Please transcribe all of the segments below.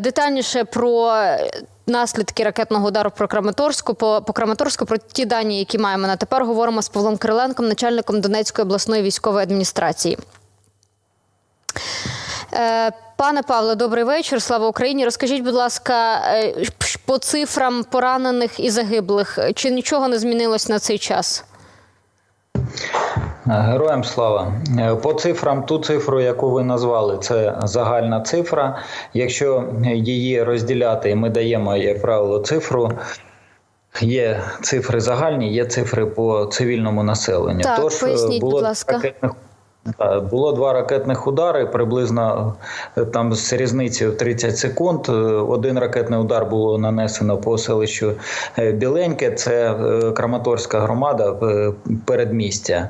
Детальніше про наслідки ракетного удару про Краматорську, по, по Краматорську, про ті дані, які маємо на тепер, говоримо з Павлом Кириленком, начальником Донецької обласної військової адміністрації. Е, Пане Павле, добрий вечір. Слава Україні. Розкажіть, будь ласка, е, по цифрам поранених і загиблих, чи нічого не змінилось на цей час? Героям слава Е, по цифрам. Ту цифру, яку ви назвали, це загальна цифра. Якщо її розділяти, ми даємо, як правило, цифру. Є цифри загальні, є цифри по цивільному населенню. Так, Тож е, поясніть, було будь ласка. ракетних та, було два ракетних удари, приблизно е, там з різницею в 30 секунд. Е, Один ракетний удар було нанесено по селищу е, Біленьке, це е, Краматорська громада е, передмістя.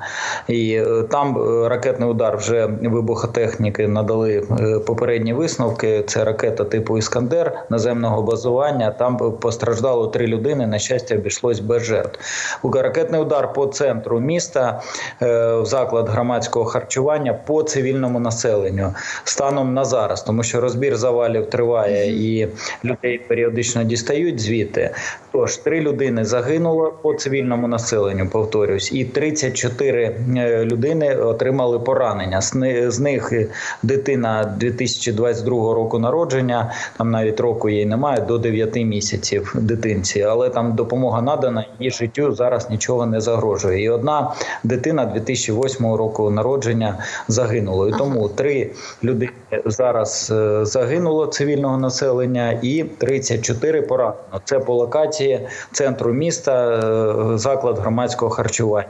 І е, там е, ракетний удар вже вибухотехніки надали е, попередні висновки. Це ракета типу Іскандер наземного базування. Там постраждало три людини. На щастя, обійшлось без жертв. Ракетний удар по центру міста е, в заклад громадського харчування по цивільному населенню станом на зараз, тому що розбір завалів триває і людей періодично дістають звідти. Тож три людини загинуло по цивільному населенню, повторюсь, і 34 е, людини отримали поранення. З ни- З них е, дитина 2022 року народження, там навіть року їй немає, до 9 місяців дитинці, але там допомога надана, її життю зараз нічого не загрожує. І одна дитина 2008 року народження загинула. І тому три людини зараз е, загинуло цивільного населення і 34 поранено. Це по локації центру міста, е, заклад громадського харчування.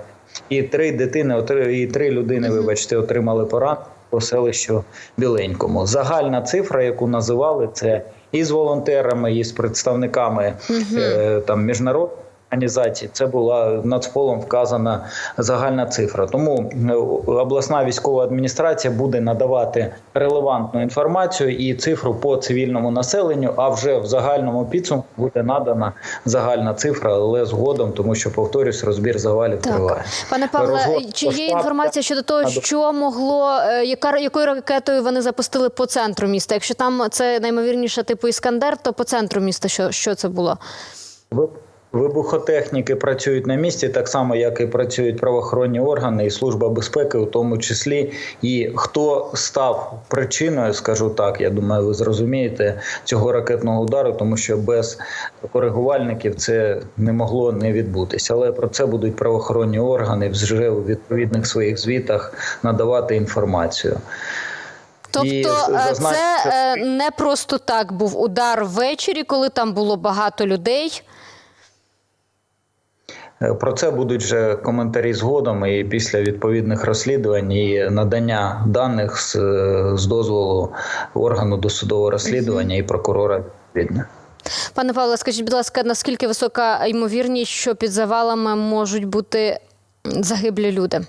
І три дитини, і три людини, вибачте, отримали поранення по селищу Біленькому. Загальна цифра, яку називали, це і з волонтерами, і з представниками е, там міжнародних організацій. Це була нацполом вказана загальна цифра. Тому е, обласна військова адміністрація буде надавати релевантну інформацію і цифру по цивільному населенню. А вже в загальному підсумку буде надана загальна цифра, але згодом, тому що повторюсь, розбір завалів триває. Пане Павле, Розвод чи є інформація щодо того, що могло, е, яка якою ракетою вони запустили по центру міста? Якщо там це наймовірніше типу Іскандер, то по центру міста що, що це було? Ви- Вибухотехніки працюють на місці, так само як і працюють правоохоронні органи і служба безпеки, у тому числі. І хто став причиною, скажу так, я думаю, ви зрозумієте цього ракетного удару, тому що без коригувальників це не могло не відбутися. Але про це будуть правоохоронні органи вже у відповідних своїх звітах надавати інформацію. Тобто е, це е, не просто так був удар ввечері, коли там було багато людей. Е, Про це будуть вже коментарі згодом і після відповідних розслідувань і надання даних з, е, з дозволу органу досудового розслідування і прокурора відповідно. Пане Павле, скажіть, будь ласка, наскільки висока ймовірність, що під завалами можуть бути загиблі люди?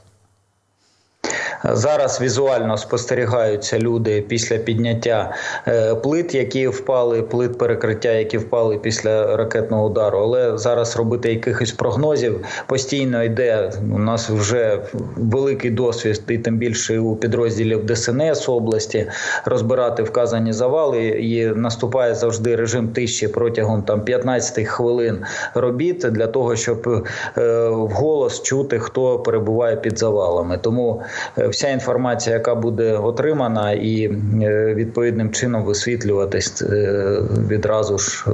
Зараз візуально спостерігаються люди після підняття е, плит, які впали, плит перекриття, які впали після ракетного удару. Але зараз робити якихось прогнозів постійно йде. У нас вже великий досвід, і тим більше у підрозділів ДСНС області розбирати вказані завали. І наступає завжди режим тиші протягом там 15 хвилин робіт для того, щоб е, вголос чути, хто перебуває під завалами. Тому е, вся інформація, яка буде отримана, і е, відповідним чином висвітлюватись е, відразу ж е,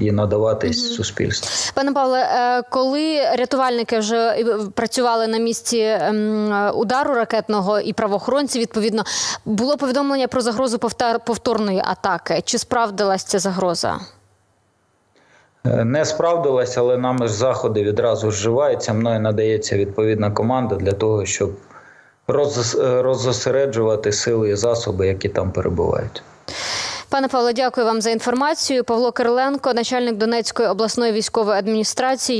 і надаватись суспільству. Пане Павле, коли рятувальники вже працювали на місці ем, удару ракетного і правоохоронці, відповідно, було повідомлення про загрозу повторної атаки. Чи справдилась ця загроза? Не справдилась, але нами ж заходи відразу вживаються. Мною надається відповідна команда для того, щоб роз- е, роззосереджувати сили і засоби, які там перебувають. Пане Павло, дякую вам за інформацію. Павло Кириленко, начальник Донецької обласної військової адміністрації.